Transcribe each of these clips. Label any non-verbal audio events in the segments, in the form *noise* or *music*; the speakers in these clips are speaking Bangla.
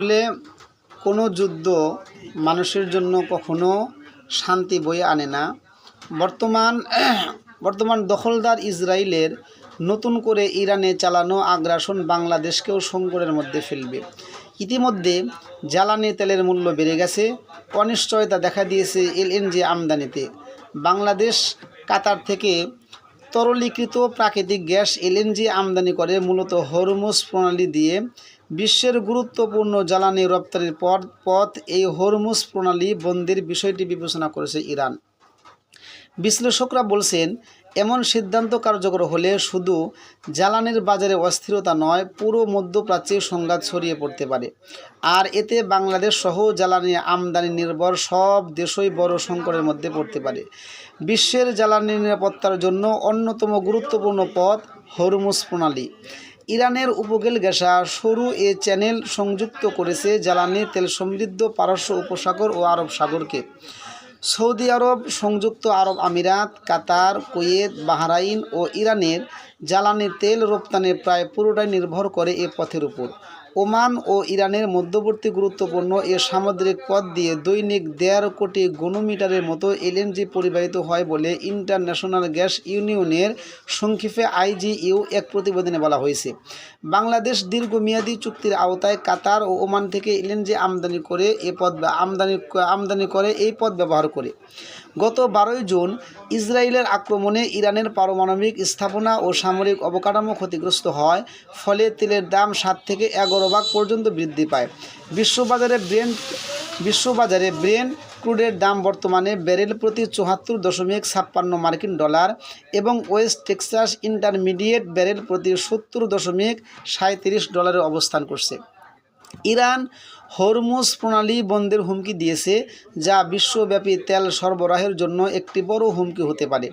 আসলে কোনো যুদ্ধ মানুষের জন্য কখনো শান্তি বয়ে আনে না। বর্তমান *clears throat* বর্তমান দখলদার ইসরায়েলের নতুন করে ইরানে চালানো আগ্রাসন বাংলাদেশকেও সংকটের মধ্যে ফেলবে। ইতিমধ্যে জ্বালানি তেলের মূল্য বেড়ে গেছে। অনিশ্চয়তা দেখা দিয়েছে এলএনজি আমদানিতে। বাংলাদেশ কাতার থেকে তরলীকৃত প্রাকৃতিক গ্যাস এলএনজি আমদানি করে, মূলত হরমুজ প্রণালী দিয়ে বিশ্বের গুরুত্বপূর্ণ জ্বালানি রপ্তানির পথ পথ এই হরমুজ প্রণালী বন্দির বিষয়টি বিবেচনা করেছে ইরান। বিশ্লেষকরা বলছেন, এমন সিদ্ধান্ত কার্যকর হলে শুধু জ্বালানির বাজারে অস্থিরতা নয়, পুরো মধ্যপ্রাচ্যে সংঘাত ছড়িয়ে পড়তে পারে। আর এতে বাংলাদেশ সহ জ্বালানি আমদানি নির্ভর সব দেশই বড় সংকটের মধ্যে পড়তে পারে। বিশ্বের জ্বালানি নিরাপত্তার জন্য অন্যতম গুরুত্বপূর্ণ পথ হরমুজ প্রণালী। ইরানের উপকূল ঘেঁষা সরু এ চ্যানেল সংযুক্ত করেছে জ্বালানি, তেল সমৃদ্ধ, পারস্য উপসাগর ও আরব সাগরকে। সৌদি আরব, সংযুক্ত আরব আমিরাত, কাতার, কুয়েত, বাহরাইন ও ইরানের জ্বালানি তেল রপ্তানি প্রায় পুরোটাই নির্ভর করে এ পথের উপর। ওমান ও ইরানের মধ্যবর্তী গুরুত্বপূর্ণ এ সামুদ্রিক পথ দিয়ে দৈনিক দেড় কোটি ঘনমিটারের মতো এলএনজি পরিবাহিত হয় বলে ইন্টারন্যাশনাল গ্যাস ইউনিয়নের সংক্ষেপে আইজিইউ এক প্রতিবেদনে বলা হয়েছে। বাংলাদেশ দীর্ঘমেয়াদী চুক্তির আওতায় কাতার ও ওমান থেকে এলএনজি আমদানি করে এ পথ আমদানি আমদানি করে এই পথ ব্যবহার করে। গত বারোই জুন ইসরায়েলের আক্রমণে ইরানের পারমাণবিক স্থাপনা ও সামরিক অবকাঠামো ক্ষতিগ্রস্ত হয় ফলে তেলের দাম সাত থেকে এগারো ভাগ পর্যন্ত বৃদ্ধি পায়। বিশ্ববাজারে ব্রেন্ট বিশ্ববাজারে ব্রেন ক্রুডের দাম বর্তমানে ব্যারেল প্রতি চুয়াত্তর দশমিক ছাপ্পান্ন মার্কিন ডলার এবং ওয়েস্ট টেক্সাস ইন্টারমিডিয়েট ব্যারেল প্রতি সত্তর দশমিক সাঁত্রিশ ডলারে অবস্থান করছে। ইরান হরমুজ প্রণালী বন্ধের হুমকি দিয়েছে, যা বিশ্বব্যাপী তেল সরবরাহের জন্য একটি বড় হুমকি হতে পারে।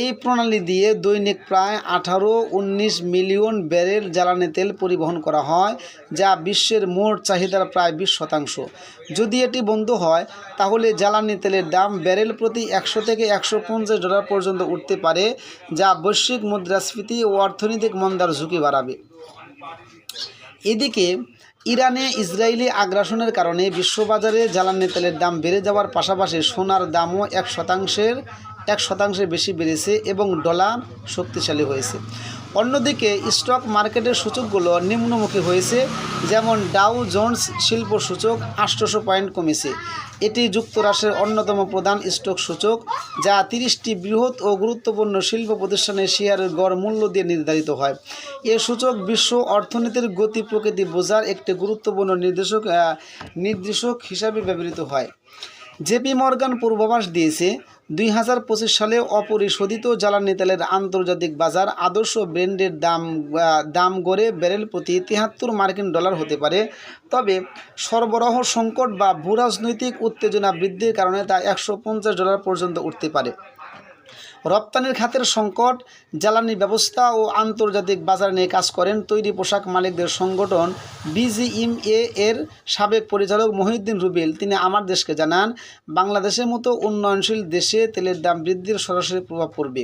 এই প্রণালী দিয়ে দৈনিক প্রায় আঠারো, উনিশ মিলিয়ন ব্যারেল জ্বালানি তেল পরিবহন করা হয়, যা বিশ্বের মোট চাহিদার প্রায় বিশ শতাংশ। যদি এটি বন্ধ হয়, তাহলে জ্বালানি তেলের দাম ব্যারেল প্রতি একশো থেকে একশো পঞ্চাশ ডলার পর্যন্ত উঠতে পারে, যা বৈশ্বিক মুদ্রাস্ফীতি ও অর্থনৈতিক মন্দার ঝুঁকি বাড়াবে। এদিকে ইরানে ইসরায়েলি আগ্রাসনের কারণে বিশ্ববাজারে জ্বালানি তেলের দাম বেড়ে যাওয়ার পাশাপাশি সোনার দামও এক শতাংশের এক শতাংশের বেশি বেড়েছে এবং ডলার শক্তিশালী হয়েছে। অন্যদিকে স্টক মার্কেটের সূচকগুলো নিম্নমুখী হয়েছে, যেমন ডাউ জোন্স শিল্প সূচক আটশোশো পয়েন্ট কমেছে। এটি যুক্তরাষ্ট্রের অন্যতম প্রধান স্টক সূচক, যা তিরিশটি বৃহৎ ও গুরুত্বপূর্ণ শিল্প প্রতিষ্ঠানের শেয়ারের গড় মূল্য দিয়ে নির্ধারিত হয়। এ সূচক বিশ্ব অর্থনীতির গতি প্রকৃতি বোঝার একটি গুরুত্বপূর্ণ নির্দেশক নির্দেশক হিসাবে ব্যবহৃত হয়। জেপি মর্গান পূর্বাভাস দিয়েছে দুই হাজার পঁচিশ সালে অপরিশোধিত জ্বালানি তেলের আন্তর্জাতিক বাজার আদর্শ ব্র্যান্ডের দাম দাম গড়ে ব্যারেল প্রতি তিয়াত্তর মার্কিন ডলার হতে পারে। তবে সরবরাহ সংকট বা ভূরাজনৈতিক উত্তেজনা বৃদ্ধির কারণে তা একশো পঞ্চাশ ডলার পর্যন্ত উঠতে পারে। রপ্তানির খাতের সংকট, জ্বালানি ব্যবস্থা ও আন্তর্জাতিক বাজার নিয়ে কাজ করেন তৈরি পোশাক মালিকদের সংগঠন বিজিএমএ এর সাবেক পরিচালক মহিউদ্দিন রুবেল। তিনি আমার দেশকে জানান, বাংলাদেশের মতো উন্নয়নশীল দেশে তেলের দাম বৃদ্ধির সরাসরি প্রভাব পড়বে।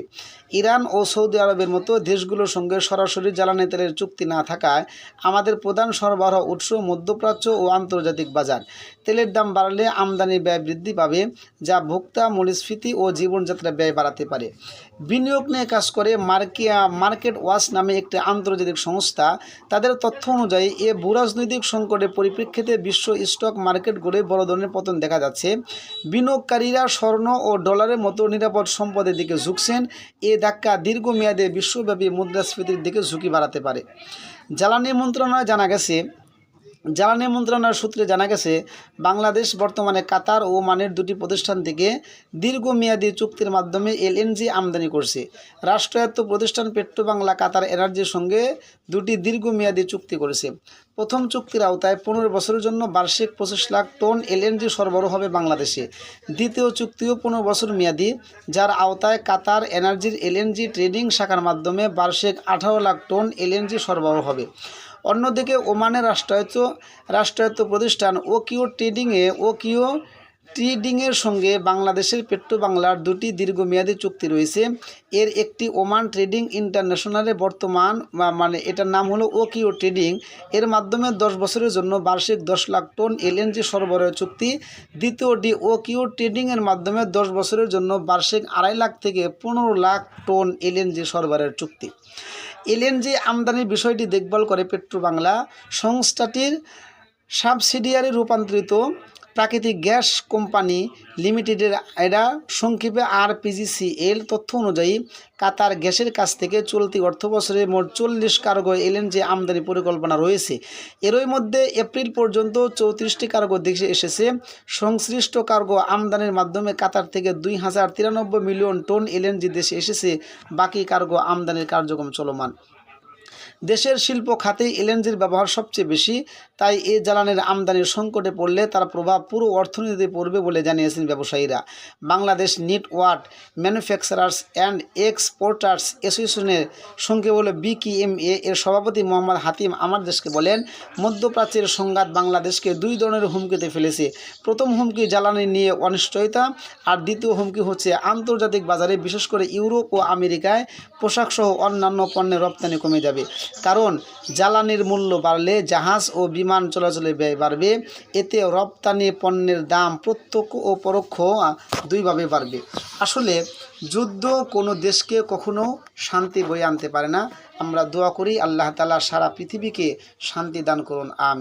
ইরান ও সৌদি আরবের মতো দেশগুলোর সঙ্গে সরাসরি জ্বালানি তেলের চুক্তি না থাকায় আমাদের প্রধান সরবরাহ উৎস মধ্যপ্রাচ্য ও আন্তর্জাতিক বাজার। তেলের দাম বাড়লে আমদানি ব্যয় বৃদ্ধি পাবে, যা ভোক্তা মূল্যস্ফীতি ও জীবনযাত্রা ব্যয় বাড়াতে পারে। বিনিয়োগ নিয়ে কাজ করে মার্কিয়া মার্কেট ওয়াচ নামে একটি আন্তর্জাতিক সংস্থা। তাদের তথ্য অনুযায়ী, এ ভূরাজনৈতিক সংকটের পরিপ্রেক্ষিতে বিশ্ব স্টক মার্কেটগুলোয় বড় ধরনের পতন দেখা যাচ্ছে। বিনিয়োগকারীরা স্বর্ণ ও ডলারের মতো নিরাপদ সম্পদের দিকে ঝুঁকছেন। এ ধাক্কা দীর্ঘমেয়াদে বিশ্বব্যাপী মুদ্রাস্ফীতির দিকে ঝুঁকি বাড়াতে পারে। জ্বালানি মন্ত্রণালয় জানা গেছে জ্বালানি মন্ত্রণালয়ের সূত্রে জানা গেছে, বাংলাদেশ বর্তমানে কাতার ও ওমানের দুটি প্রতিষ্ঠান থেকে দীর্ঘমেয়াদী চুক্তির মাধ্যমে এলএনজি আমদানি করছে। রাষ্ট্রায়ত্ত প্রতিষ্ঠান পেট্রো বাংলা কাতার এনার্জির সঙ্গে দুটি দীর্ঘমেয়াদী চুক্তি করেছে। প্রথম চুক্তির আওতায় পনেরো বছরের জন্য বার্ষিক পঁচিশ লাখ টন এলএনজি সরবরাহ হবে বাংলাদেশে। দ্বিতীয় চুক্তিও পনেরো বছর মেয়াদী, যার আওতায় কাতার এনার্জির এলএনজি ট্রেডিং শাখার মাধ্যমে বার্ষিক আঠারো লাখ টন এলএনজি সরবরাহ হবে। অন্যদিকে ওমানের রাষ্ট্রায়ত্ত রাষ্ট্রায়ত্ত প্রতিষ্ঠান ওকিও ট্রেডিংয়ে ওকিও ট্রেডিংয়ের সঙ্গে বাংলাদেশের পেট্রো বাংলার দুটি দীর্ঘমেয়াদী চুক্তি রয়েছে। এর একটি ওমান ট্রেডিং ইন্টারন্যাশনালে বর্তমান মানে এটার নাম হলো ওকিও ট্রেডিং। এর মাধ্যমে দশ বছরের জন্য বার্ষিক দশ লাখ টন এলএনজি সরবরাহ চুক্তি। দ্বিতীয়টি ওকিও ট্রেডিংয়ের মাধ্যমে দশ বছরের জন্য বার্ষিক আড়াই লাখ থেকে পনেরো লাখ টন এলএনজি সরবরাহের চুক্তি। এলএনজি আমদানির বিষয়টি দেখভাল করে পেট্রো বাংলা সংস্থাটির সাবসিডিয়ারে রূপান্তরিত প্রাকৃতিক গ্যাস কোম্পানি লিমিটেডের এরা সংক্ষেপে আরপিজিসিএল তথ্য অনুযায়ী কাতার গ্যাসের কাছ থেকে চলতি অর্থ বছরে মোট চল্লিশ কার্গো এলএনজি আমদানি পরিকল্পনা রয়েছে। এরই মধ্যে এপ্রিল পর্যন্ত চৌত্রিশটি কার্গো দেশে এসেছে। সংশ্লিষ্ট কার্গো আমদানির মাধ্যমে কাতার থেকে দুই হাজার তিরানব্বই মিলিয়ন টন এলএনজি দেশে এসেছে। বাকি কার্গো আমদানির কার্যক্রম চলমান। দেশের শিল্প খাতে এলএনজির ব্যবহার সবচেয়ে বেশি, তাই এ জ্বালানির আমদানির সংকটে পড়লে তার প্রভাব পুরো অর্থনীতিতে পড়বে বলে জানিয়েছেন ব্যবসায়ীরা। Bangladesh knitwear manufacturers and exporters অ্যাসোসিয়েশনের সঙ্গে বলে বিকিএমএ এর সভাপতি মোহাম্মদ হাতিম আমার দেশকে বলেন, মধ্যপ্রাচ্যের সংঘাত বাংলাদেশকে দুই ধরনের হুমকিতে ফেলেছে। প্রথম হুমকি জ্বালানি নিয়ে অনিশ্চয়তা, আর দ্বিতীয় হুমকি হচ্ছে আন্তর্জাতিক বাজারে বিশেষ করে ইউরোপ ও আমেরিকায় পোশাকসহ অন্যান্য পণ্যের রপ্তানি কমে যাবে। কারণ জ্বালানির মূল্য বাড়লে জাহাজ ও বিমান চলাচলে ব্যয় বাড়বে। এতে রপ্তানি পণ্যের দাম প্রত্যক্ষ ও পরোক্ষ দুইভাবে বাড়বে। আসলে যুদ্ধ কোনো দেশকে কখনো শান্তি বয়ে আনতে পারে না। আমরা দোয়া করি আল্লাহ তালা সারা পৃথিবীকে শান্তি দান করুন। আমি